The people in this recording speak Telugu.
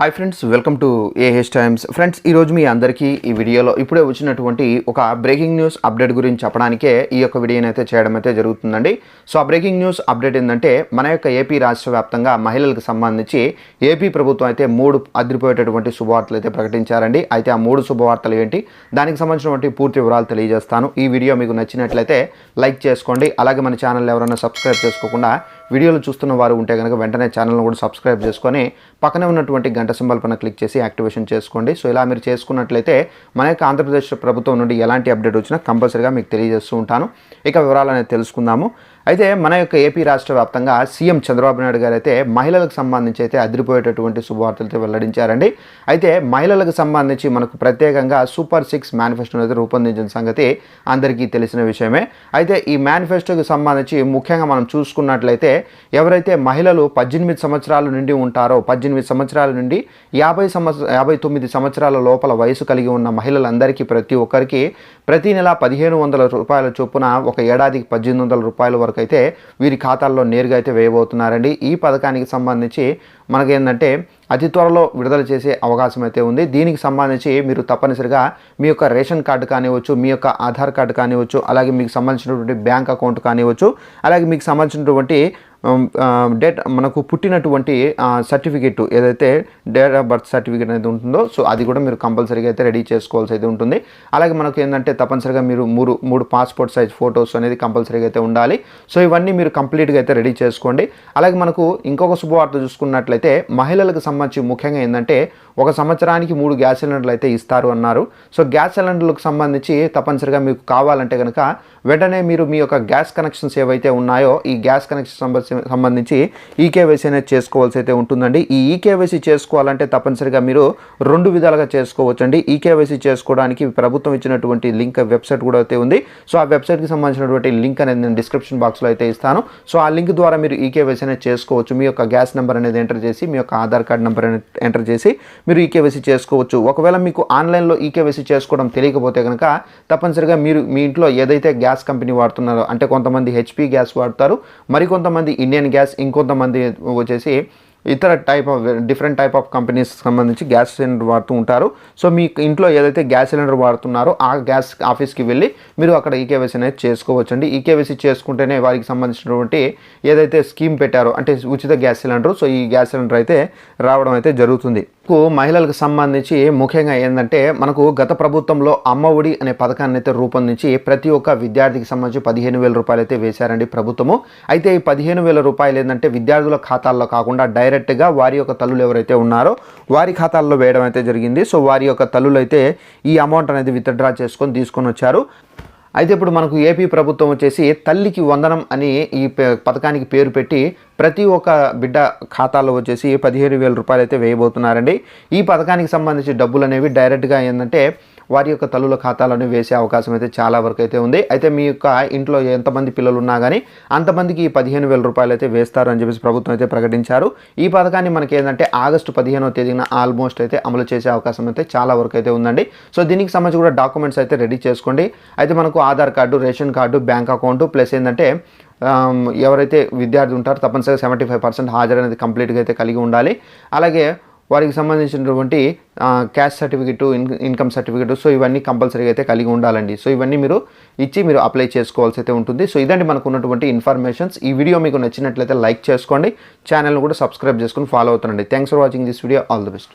Hi friends welcome to AH Times friends ఈరోజు మీ అందరికీ ఈ వీడియోలో ఇప్పుడే వచ్చినటువంటి ఒక బ్రేకింగ్ న్యూస్ అప్డేట్ గురించి చెప్పడానికే ఈ యొక్క వీడియోని అయితే చేయడం అయితే జరుగుతుందండి. సో ఆ బ్రేకింగ్ న్యూస్ అప్డేట్ ఏంటంటే మన యొక్క ఏపీ రాష్ట్ర వ్యాప్తంగా మహిళలకు సంబంధించి ఏపీ ప్రభుత్వం అయితే మూడు అదిరిపోయేటటువంటి శుభవార్తలు అయితే ప్రకటించారండి. అయితే ఆ మూడు శుభవార్తలు ఏంటి? దానికి సంబంధించినటువంటి పూర్తి వివరాలు తెలియజేస్తాను. ఈ వీడియో మీకు నచ్చినట్లయితే లైక్ చేసుకోండి. అలాగే మన ఛానల్ ఎవరైనా సబ్స్క్రైబ్ చేసుకోకుండా వీడియోలు చూస్తున్న వారు ఉంటే కనుక వెంటనే ఛానల్ను కూడా సబ్స్క్రైబ్ చేసుకొని పక్కనే ఉన్నటువంటి గంట సింబల్ పైన క్లిక్ చేసి యాక్టివేషన్ చేసుకోండి. సో ఇలా మీరు చేసుకున్నట్లయితే మన యొక్క ఆంధ్రప్రదేశ్ ప్రభుత్వం నుండి ఎలాంటి అప్డేట్ వచ్చినా కంపల్సరీగా మీకు తెలియజేస్తూ ఉంటాను. ఇక వివరాలు అనేది తెలుసుకుందాము. అయితే మన యొక్క ఏపీ రాష్ట్ర వ్యాప్తంగా సీఎం చంద్రబాబు నాయుడు గారు అయితే మహిళలకు సంబంధించి అయితే అదిరిపోయేటటువంటి శుభవార్తలతో వెల్లడించారండి. అయితే మహిళలకు సంబంధించి మనకు ప్రత్యేకంగా సూపర్ సిక్స్ మేనిఫెస్టోని అయితే రూపొందించిన సంగతి అందరికీ తెలిసిన విషయమే. అయితే ఈ మేనిఫెస్టోకి సంబంధించి ముఖ్యంగా మనం చూసుకున్నట్లయితే ఎవరైతే మహిళలు పద్దెనిమిది సంవత్సరాల నుండి ఉంటారో పద్దెనిమిది సంవత్సరాల నుండి యాభై సంవత్సర యాభై తొమ్మిది సంవత్సరాల లోపల వయసు కలిగి ఉన్న మహిళలందరికీ ప్రతి ఒక్కరికి ప్రతి నెల పదిహేను వందల రూపాయల చొప్పున ఒక ఏడాదికి పద్దెనిమిది వందల రూపాయల వరకు అయితే వీరి ఖాతాల్లో నేరుగా అయితే వేయబోతున్నారండి. ఈ పథకానికి సంబంధించి మనకేంటంటే అతి త్వరలో విడుదల చేసే అవకాశం అయితే ఉంది. దీనికి సంబంధించి మీరు తప్పనిసరిగా మీ యొక్క రేషన్ కార్డు కానివ్వచ్చు మీ యొక్క ఆధార్ కార్డు కానివ్వచ్చు అలాగే మీకు సంబంధించినటువంటి బ్యాంక్ అకౌంట్ కానివ్వచ్చు అలాగే మీకు సంబంధించినటువంటి Um, uh, డేట్ మనకు పుట్టినటువంటి సర్టిఫికేట్ ఏదైతే డేట్ ఆఫ్ బర్త్ సర్టిఫికేట్ అనేది ఉంటుందో సో అది కూడా మీరు కంపల్సరీగా అయితే రెడీ చేసుకోవాల్సి అయితే ఉంటుంది. అలాగే మనకు ఏంటంటే తప్పనిసరిగా మీరు మూడు మూడు పాస్పోర్ట్ సైజ్ ఫొటోస్ అనేది కంపల్సరీగా అయితే ఉండాలి. సో ఇవన్నీ మీరు కంప్లీట్గా అయితే రెడీ చేసుకోండి. అలాగే మనకు ఇంకొక శుభవార్త చూసుకున్నట్లయితే మహిళలకు సంబంధించి ముఖ్యంగా ఏంటంటే ఒక సంవత్సరానికి మూడు గ్యాస్ సిలిండర్లు అయితే ఇస్తారు అన్నారు. సో గ్యాస్ సిలిండర్లకు సంబంధించి తప్పనిసరిగా మీకు కావాలంటే కనుక వెంటనే మీరు మీ యొక్క గ్యాస్ కనెక్షన్స్ ఏవైతే ఉన్నాయో ఈ గ్యాస్ కనెక్షన్ సంబంధించి సంబంధించి ఈకేవైసీ అనేది చేసుకోవాల్సి అయితే ఉంటుందండి. ఈ ఈకేవైసీ చేసుకోవాలంటే తప్పనిసరిగా మీరు రెండు విధాలుగా చేసుకోవచ్చండి. ఈకేవైసీ చేసుకోవడానికి ప్రభుత్వం ఇచ్చినటువంటి లింక్ వెబ్సైట్ కూడా అయితే ఉంది. సో ఆ వెబ్సైట్కి సంబంధించినటువంటి లింక్ అనేది నేను డిస్క్రిప్షన్ బాక్స్లో అయితే ఇస్తాను. సో ఆ లింక్ ద్వారా మీరు ఈకేవైసీ అనేది చేసుకోవచ్చు. మీ యొక్క గ్యాస్ నెంబర్ అనేది ఎంటర్ చేసి మీ యొక్క ఆధార్ కార్డ్ నెంబర్ అనేది ఎంటర్ చేసి మీరు ఈకేవైసీ చేసుకోవచ్చు. ఒకవేళ మీకు ఆన్లైన్లో ఈకేవైసీ చేసుకోవడం తెలియకపోతే కనుక తప్పనిసరిగా మీరు మీ ఇంట్లో ఏదైతే గ్యాస్ కంపెనీ వాడుతున్నారో అంటే కొంతమంది హెచ్పి గ్యాస్ వాడతారు. మరికొంతమంది ఇండియన్ గ్యాస్ ఇంకొంతమంది వచ్చేసి ఇతర type of different type of companies సంబంధించి గ్యాస్ సిలిండర్ వాడుతూ ఉంటారు. సో మీ ఇంట్లో ఏదైతే గ్యాస్ సిలిండర్ వాడుతున్నారో ఆ గ్యాస్ ఆఫీస్కి వెళ్ళి మీరు అక్కడ ఈకేవైసీ అనేది చేసుకోవచ్చండి. ఈకేవైసీ చేసుకుంటేనే వారికి సంబంధించినటువంటి ఏదైతే స్కీమ్ పెట్టారో అంటే ఉచిత గ్యాస్ సిలిండర్ సో ఈ గ్యాస్ సిలిండర్ అయితే రావడం అయితే జరుగుతుంది. మహిళలకు సంబంధించి ముఖ్యంగా ఏంటంటే మనకు గత ప్రభుత్వంలో అమ్మ ఒడి అనే పథకాన్ని అయితే రూపొందించి ప్రతి ఒక్క విద్యార్థికి సంబంధించి పదిహేను వేల రూపాయలు అయితే వేశారండి ప్రభుత్వము. అయితే ఈ పదిహేను వేల రూపాయలు ఏంటంటే విద్యార్థుల ఖాతాల్లో కాకుండా డైరెక్ట్గా వారి యొక్క తల్లులు ఎవరైతే ఉన్నారో వారి ఖాతాల్లో వేయడం అయితే జరిగింది. సో వారి యొక్క తల్లులు అయితే ఈ అమౌంట్ అనేది విత్డ్రా చేసుకొని తీసుకొని వచ్చారు. అయితే ఇప్పుడు మనకు ఏపీ ప్రభుత్వం వచ్చేసి తల్లికి వందనం అని ఈ పథకానికి పేరు పెట్టి ప్రతి ఒక్క బిడ్డ ఖాతాలో వచ్చేసి పదిహేను వేల రూపాయలు అయితే వేయబోతున్నారండి. ఈ పథకానికి సంబంధించి డబ్బులు అనేవి డైరెక్ట్గా ఏంటంటే వారి యొక్క తల్లుల ఖాతాలను వేసే అవకాశం అయితే చాలా వరకు అయితే ఉంది. అయితే మీ యొక్క ఇంట్లో ఎంతమంది పిల్లలు ఉన్నా కానీ అంతమందికి ఈ పదిహేను వేల రూపాయలు అయితే వేస్తారు అని చెప్పేసి ప్రభుత్వం అయితే ప్రకటించారు. ఈ పథకాన్ని మనకి ఏంటంటే ఆగస్టు పదిహేనో తేదీన ఆల్మోస్ట్ అయితే అమలు చేసే అవకాశం అయితే చాలా వరకు అయితే ఉందండి. సో దీనికి సంబంధించి కూడా డాక్యుమెంట్స్ అయితే రెడీ చేసుకోండి. అయితే మనకు Aadhaar card ration card bank account plus ఏంటంటే ఎవరైతే విద్యార్థి ఉంటారో తప్పనిసరిగా సెవెంటీ ఫైవ్ పర్సెంట్ హాజరు అనేది కంప్లీట్గా అయితే కలిగి ఉండాలి. అలాగే వారికి సంబంధించినటువంటి caste certificate income certificate so ఇవన్నీ కంపల్సరీగా అయితే కలిగి ఉండాలండి. సో ఇవన్నీ మీరు ఇచ్చి మీరు అప్లై చేసుకోవాల్సి అయితే ఉంటుంది. సో ఇదండి మనకు ఉన్నటువంటి ఇన్ఫర్మేషన్స్ ఈ వీడియో మీకు నచ్చినట్లయితే లైక్ చేసుకోండి. ఛానల్ను కూడా సబ్స్క్రైబ్ చేసుకుని follow అవుతుండండి. Thanks for watching this video all the best